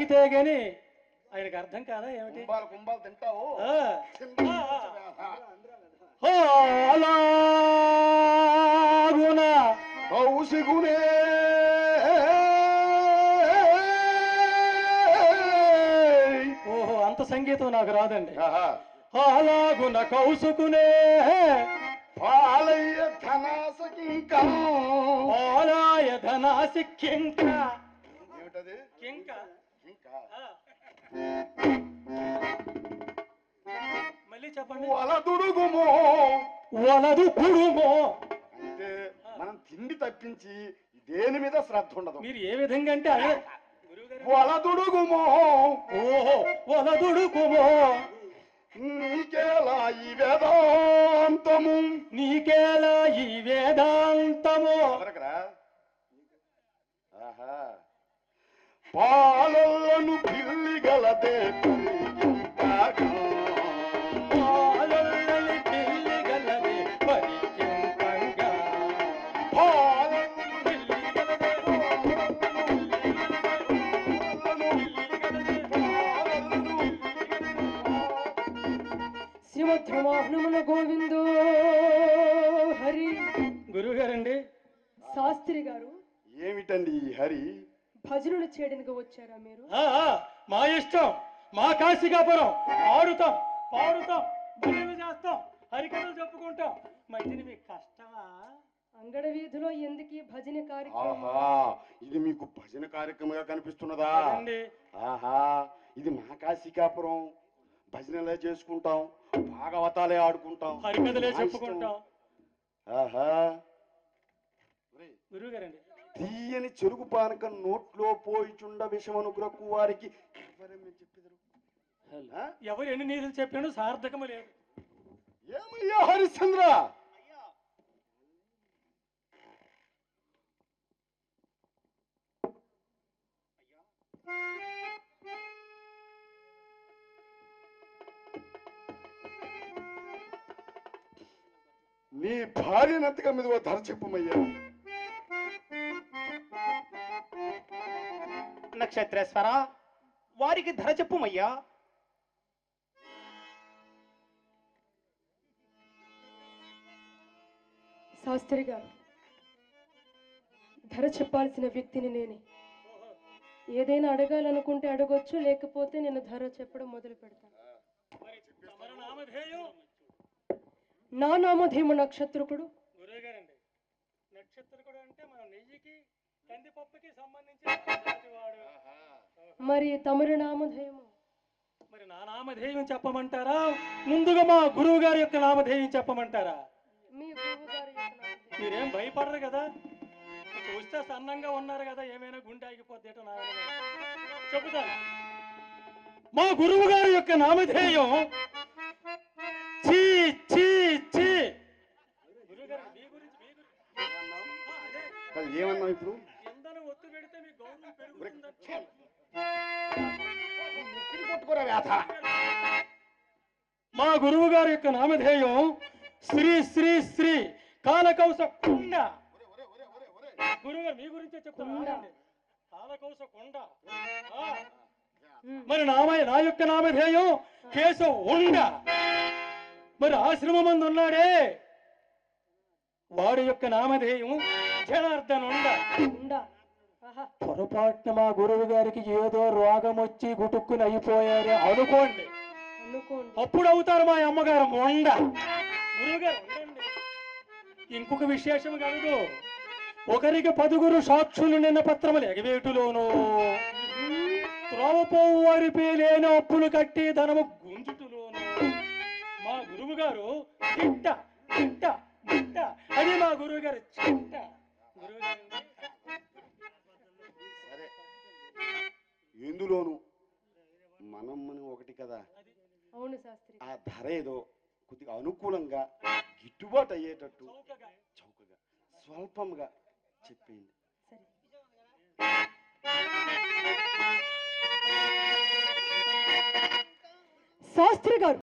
ఆగితే గాని ఆయనకు అర్థం కాదా ఏమిటి? కుంభాలు కుంభాలు తింటావు. అలాగున ఓహో అంత సంగీతం నాకు రాదండి. అలాగున కౌసుకునే. పాలయ్య ధనాసకింకా ఆలాయ ధనాసి కింక ఏమిటది? కింక. మళ్ళీ చెప్పండి. వలదుడుగుమో వలదు కుడుమో అంటే మనం తిండి తప్పించి దేని మీద శ్రద్ధ ఉండదు. మీరు ఏ విధంగా అంటే అదే. వలదుడుగుమో ఓహో వలదుడుకుమో నీకేలా ఈ వేదాంతము? నీకేలా ఈ వేదాంతము? ఆహా. పాలలను పిల్లిగలదే పాలొల్లని పిల్లిగలది పరికింపంగా. శ్రీమద్ రమాహనుమన గోవిందో హరి. గురువుగారండి శాస్త్రి గారు. ఏమిటండి ఈ హరి? భజనలు చేయడానికి వచ్చారా మీరు? ఆ, ఆ, మా ఇష్టం. మా కాశీకాపురం. ఆడుతాం పాడుతాం భజనలు చేస్తాం హరికథలు చెప్పుకుంటాం. మధ్యని మీకు కష్టమా? అంగడ వీధిలో ఎందుకు ఈ భజన కార్యక్రమం? ఇది మీకు భజన కార్యక్రమంగా కనిపిస్తున్నదా. ఆహా ఇది మా కాశీకాపురం. భజనలే చేసుకుంటాం భాగవతాలే ఆడుకుంటాం. హరికథలే. చెప్పుకుంటాం. ఆహా. ఒరేయ్, గురువుగారండి తీయని చెరుకు పానక నోట్లో పోయిచుండ విషమనుగ్రకు వారికి? ఎవరు ఎన్ని నీతులు చెప్పాను సార్థకము లేదు. ఏమయ్యా హరిశ్చంద్ర? నీ భార్యనంతగా మీద ధర చెప్పుమయ్యా. నక్షత్రేశ్వర వారికి ధర చెప్పుమయ్యా. శాస్త్రి గారు ధర చెప్పాల్సిన వ్యక్తిని నేనే. ఏదైనా అడగాలనుకుంటే అడగొచ్చు లేకపోతే నేను ధర చెప్పడం మొదలు పెడతాను. నా నామధేమ నక్షత్రకుడు. నక్షత్రకుడు అంటే మన నెయ్యికి కందిపప్పుకి మరి తమరి నామధేయము? మరి నా నామధేయం చెప్పమంటారా? ముందుగా మా గురువు గారి యొక్క నామధేయం చెప్పమంటారా? మీ గురువు గారి యొక్క నామధేయం. మీరేం భయపడరు కదా? చూస్తే సన్నంగా ఉన్నారు కదా ఏమైనా గుండె ఆగిపోద్దేటో నా. చెబుతాను మా గురువు గారి యొక్క నామధేయం చీ చీ చీ. గురువుగారు మీ గురించి మీ గురించి ఆ, అదే కాదు, ఏమన్నావు ఇప్పుడు? మా గురువు గారి యొక్క నామధేయం శ్రీ శ్రీ శ్రీ కాలకౌస కుండ. గురువు గారు మీ గురించే చెప్తాను కుండ. కాలకౌస. మరి నామ నా యొక్క నామధేయం కేశవ ఉండ. మరి ఆశ్రమం మందు ఉన్నాడే వాడి యొక్క నామధేయం జనార్దన్ ఉండ. పొరపాటున మా గురువు గారికి ఏదో రోగం వచ్చి గుటుక్కుని అయిపోయారే అనుకోండి. అప్పుడు అవుతారు మా అమ్మగారు గురువుగారు ఉండండి. ఇంకొక విశేషం కలదు ఒకరికి పదుగురు సాక్షులు నిన్న పత్రములు ఎగవేటులోను. త్రోవపోవు వారి లేని అప్పులు కట్టి ధనము గుంజుటులోను మా గురువు గారు చిట్ట అది మా గురువు గారు చిట్ట గురువు సరే ఎందులోను మనం మనం ఒకటి కదా. అవును శాస్త్రి. ఆ ధర ఏదో కొద్దిగా అనుకూలంగా గిట్టుబాటు అయ్యేటట్టు చౌకగా. చౌకగా స్వల్పంగా చెప్పింది సరే. శాస్త్రి గారు